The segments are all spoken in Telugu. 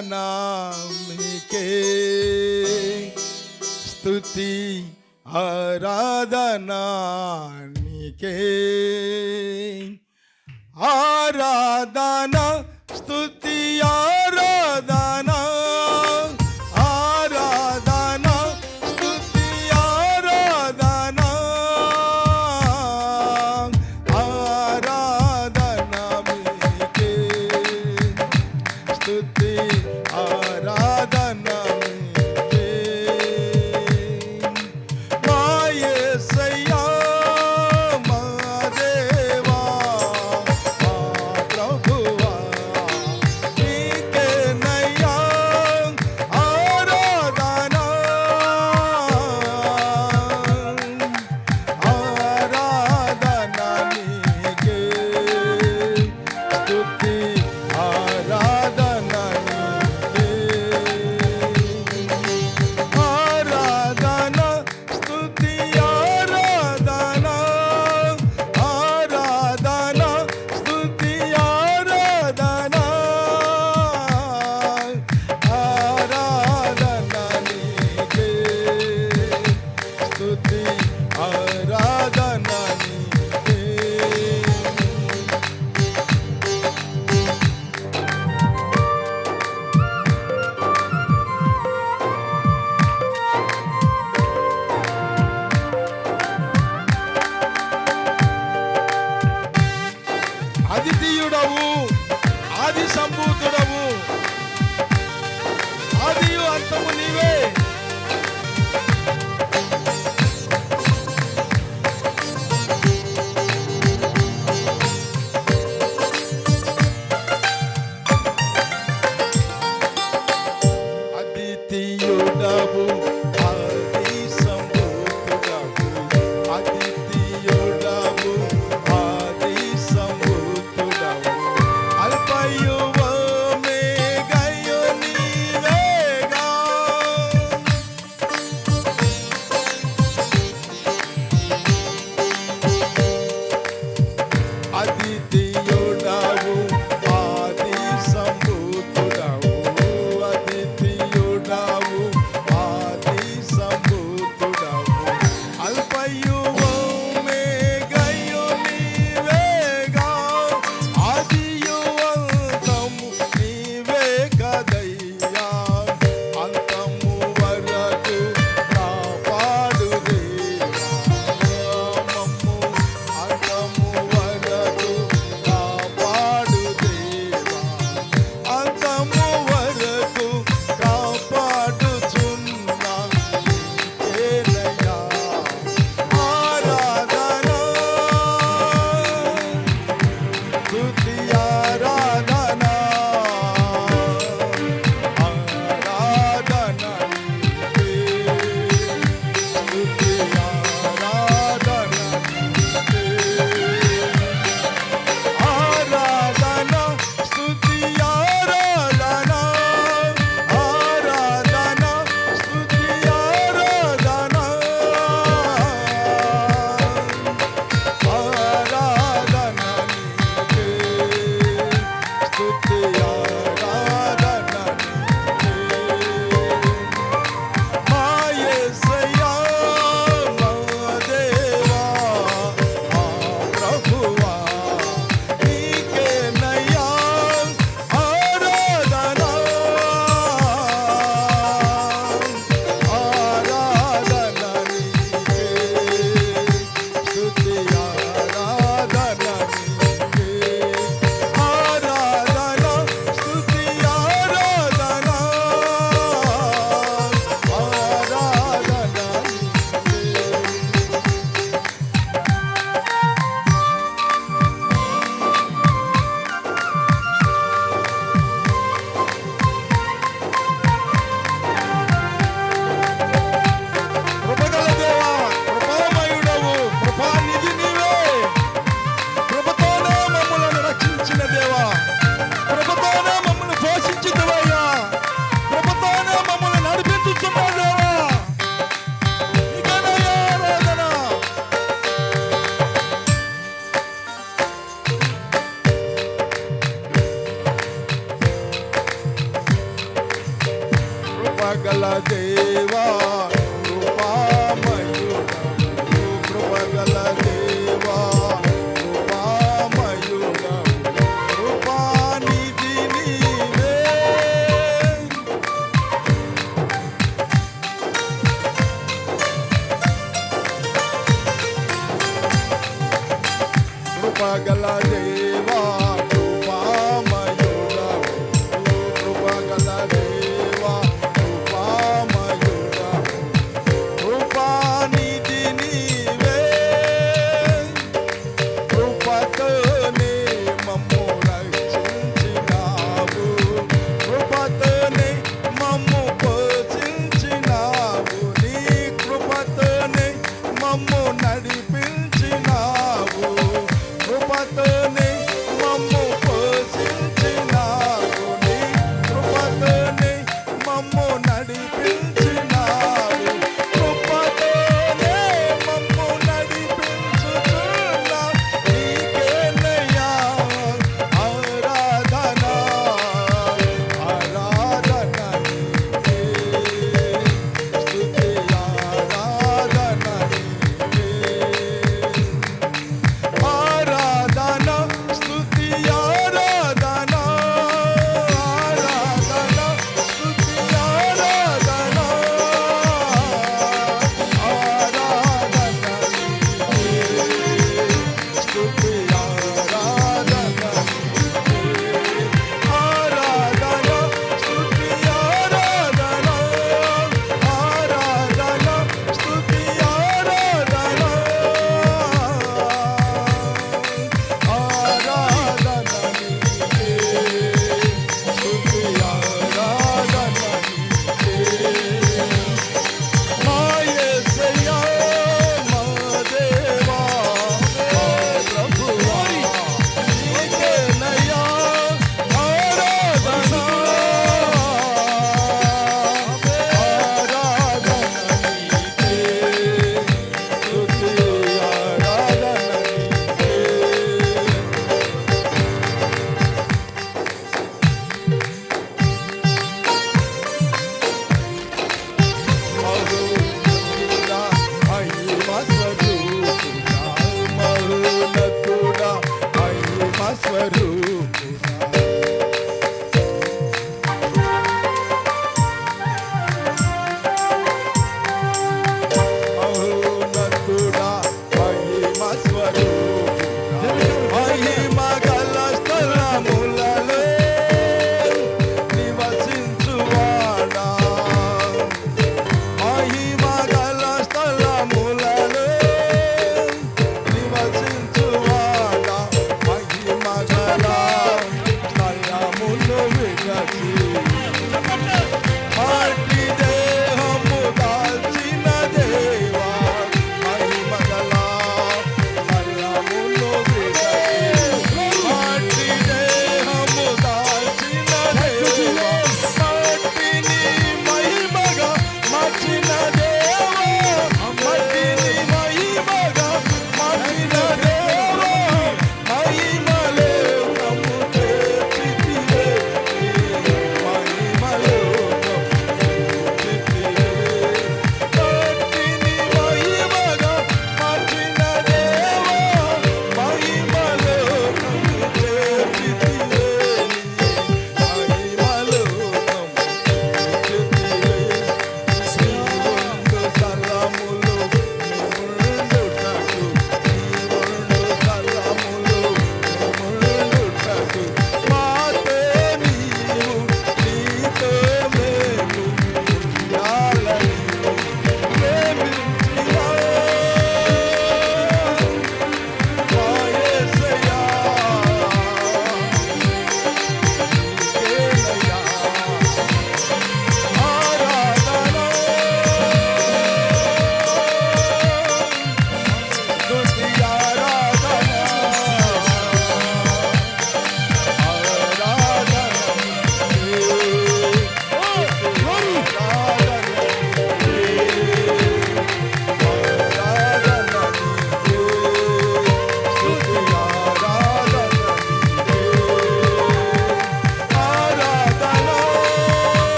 नाम के स्तुति आराधना के आराधना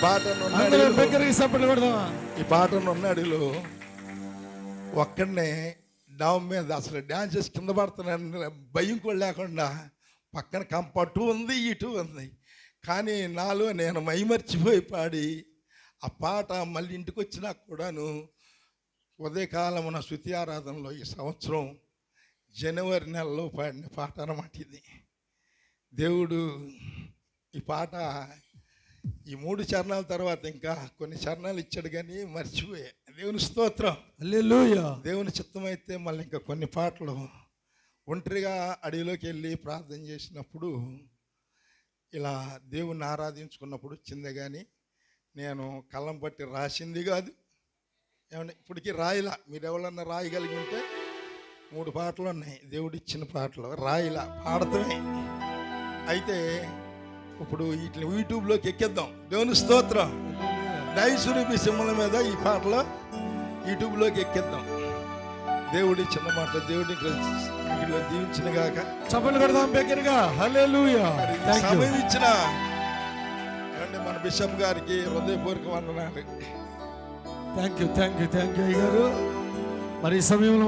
ఈ పాట అందరూ నున్నడిలో బిగ్గరగా సపోర్ట్ కొడదామా? ఈ పాట నున్నడిలో ఒక్కడనే డామ్ మీద అసలు డాన్సెస్ కింద పడుతున్నాను భయం కూడా లేకుండా పక్కన కంపటు ఉంది ఇటు ఉంది. కానీ నాలో నేను మైమర్చిపోయి పాడి ఆ పాట మళ్ళీ ఇంటికి వచ్చినా కూడాను ఉదయకాలమున శృతి ఆరాధనలో ఈ సంవత్సరం జనవరి నెలలో పాడిన పాట అన్నమాట ఇది. దేవుడు ఈ పాట ఈ మూడు చరణాల తర్వాత ఇంకా కొన్ని చరణాలు ఇచ్చాడు కానీ మర్చిపోయా. దేవుని స్తోత్రం. హల్లెలూయా. దేవుని చిత్తమైతే మళ్ళీ ఇంకా కొన్ని పాటలు ఒంటరిగా అడవిలోకి వెళ్ళి ప్రార్థన చేసినప్పుడు ఇలా దేవుణ్ణి ఆరాధించుకున్నప్పుడు వచ్చిందే కానీ నేను కళ్ళం పట్టి రాసింది కాదు. ఏమన్నా ఇప్పటికీ రాయిలా. మీరు ఎవరన్నా రాయగలిగి ఉంటే మూడు పాటలు ఉన్నాయి. దేవుడిచ్చిన పాటలు. రాయిలా. పాడటమే అయితే ఇప్పుడు వీటిని యూట్యూబ్లోకి ఎక్కిద్దాం. దేవుని స్తోత్రం. డైసురూపి సింహల మీద ఈ పాటలు యూట్యూబ్లోకి ఎక్కిద్దాం. దేవుడి చిన్న మాట వీటిలో దీవించిన గాక. చప్పట్లు కొడదాం బిగ్గరగా హల్లెలూయా. సమయం ఇచ్చిన మన బిషప్ గారికి హృదయపూర్వక వందనాలు. Thank you thank you thank you అయ్యారు మరి ఈ సమయంలో